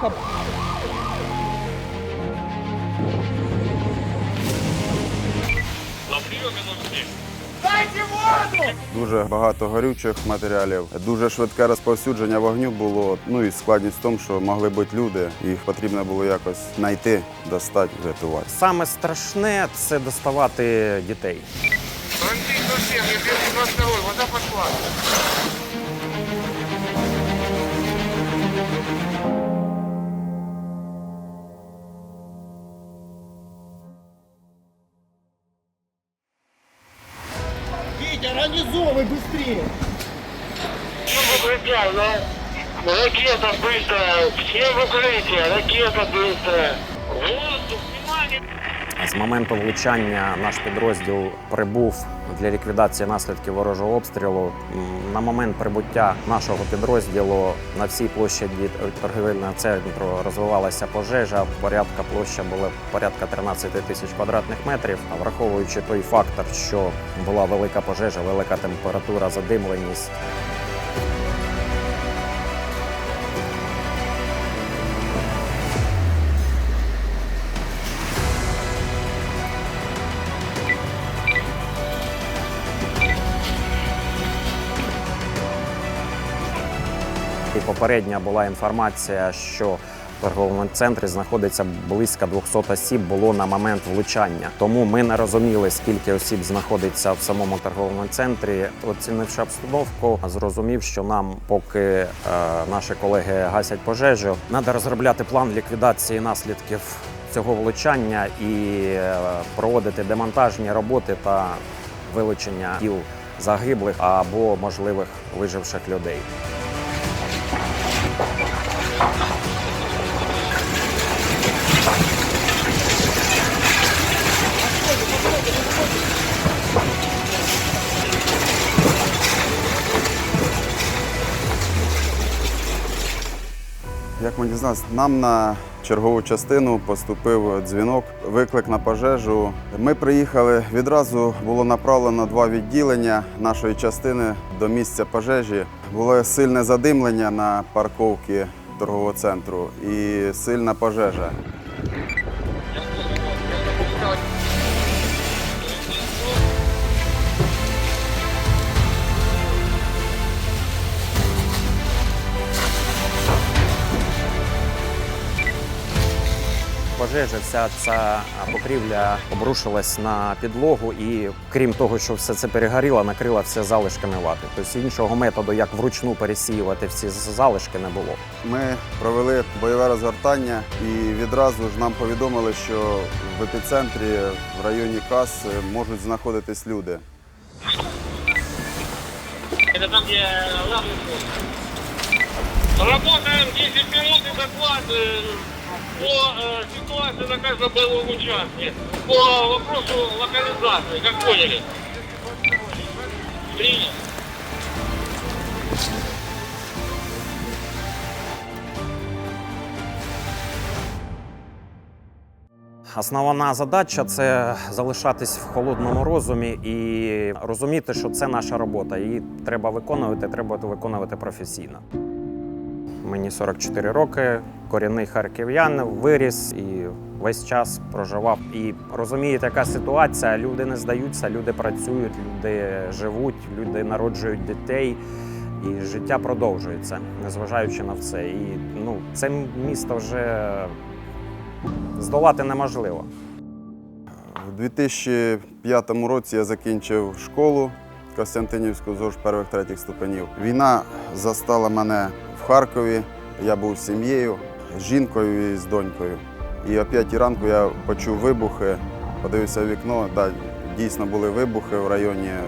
жалко. На приеме 07. Дуже багато горючих матеріалів, дуже швидке розповсюдження вогню було. Ну і складність в тому, що могли бути люди, їх потрібно було якось знайти, достати, врятувати. Саме страшне це доставати дітей. Франциск 07, я 222, вода пошла. Витя, организовывай быстрее. Ну, укрытие, ну, ракета быстрая, все в укрытие, ракета быстрая. Воздух, внимание. З моменту влучання наш підрозділ прибув для ліквідації наслідків ворожого обстрілу. На момент прибуття нашого підрозділу на всій площаді торгівельного центру розвивалася пожежа. Порядка площа була порядка 13 тисяч квадратних метрів. А враховуючи той фактор, що була велика пожежа, велика температура, задимленість. І попередня була інформація, що в торговому центрі знаходиться близько 200 осіб було на момент влучання. Тому ми не розуміли, скільки осіб знаходиться в самому торговому центрі. Оцінивши обстановку, зрозумів, що нам, поки е, наші колеги гасять пожежу, треба розробляти план ліквідації наслідків цього влучання і е, проводити демонтажні роботи та вилучення тіл загиблих або можливих виживших людей. Як ми дізналися, нам на чергову частину поступив дзвінок, виклик на пожежу. Ми приїхали відразу. Було направлено два відділення нашої частини до місця пожежі. Було сильне задимлення на парковці торгового центру і сильна пожежа. Пожежа, вся ця покрівля обрушилась на підлогу, і крім того, що все це перегоріло, накрила все залишками вати. Тобто іншого методу, як вручну пересіювати всі залишки, не було. Ми провели бойове розгортання і відразу ж нам повідомили, що в епіцентрі в районі кас можуть знаходитись люди. Это там, где главный пост. Работаем 10 минут и доклад э, по э, ситуации на каждом боевом участке. По вопросу локализации, как поняли. Принято. Основна задача це залишатись в холодному розумі і розуміти, що це наша робота. Її треба виконувати, треба виконувати професійно. Мені 44 роки, корінний харків'ян, виріс і весь час проживав. І розумієте, яка ситуація. Люди не здаються, люди працюють, люди живуть, люди народжують дітей. І життя продовжується, незважаючи на все. І ну, це місто вже здолати неможливо. У 2005 році я закінчив школу Костянтинівську ЗОЖ первих третіх ступенів. Війна застала мене в Харкові. Я був з сім'єю, з жінкою і з донькою. І о 5 ранку я почув вибухи, подивився в вікно. Да, дійсно були вибухи в районі е,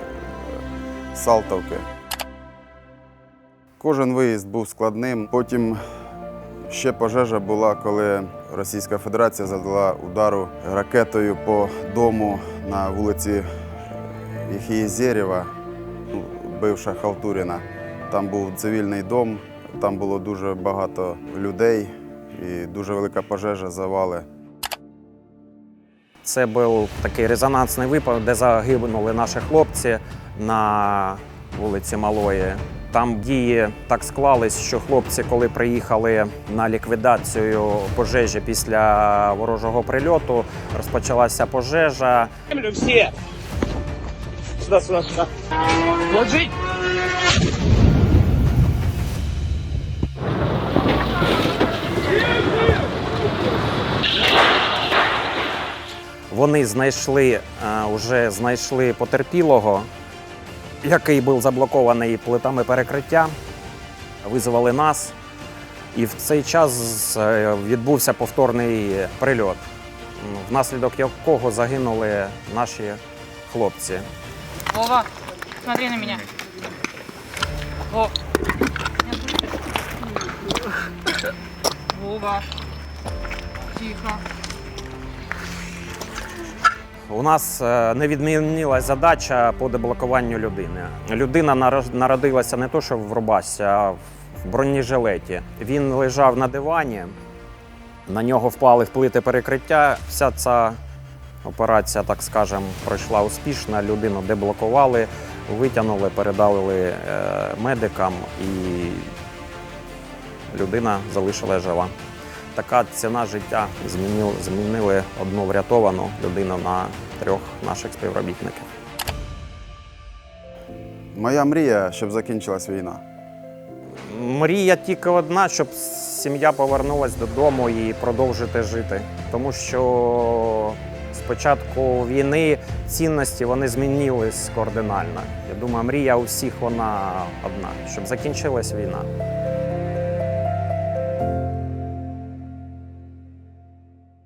Салтовки. Кожен виїзд був складним. Потім Ще пожежа була, коли Російська Федерація задала удару ракетою по дому на вулиці Єхієзєрєва, ну, бивша Халтуріна. Там був цивільний дом, там було дуже багато людей і дуже велика пожежа, завали. Це був такий резонансний випадок, де загинули наші хлопці на вулиці Малої. Там дії так склались, що хлопці, коли приїхали на ліквідацію пожежі після ворожого прильоту, розпочалася пожежа. землю все. Сюда, сюда, сюда. Ложить. Вони знайшли е, вже знайшли потерпілого, який був заблокований плитами перекриття. Визвали нас, і в цей час е, відбувся повторний прильот, внаслідок якого загинули наші хлопці. Вова, смотри на меня. Вов. Вова. Тихо. У нас е, не відмінилась задача по деблокуванню людини. Людина народилася не то, що в рубасі, а в бронежилеті. Він лежав на дивані, на нього впали в плити перекриття. Вся ця операція, так скажемо, пройшла успішно. Людину деблокували, витягнули, передали е, медикам, і людина залишилась жива. Така ціна життя змінили, змінили одну врятовану людину на трьох наших співробітників. Моя мрія, щоб закінчилась війна. Мрія тільки одна, щоб сім'я повернулась додому і продовжити жити. Тому що з початку війни цінності вони змінились кардинально. Я думаю, мрія у всіх вона одна, щоб закінчилась війна.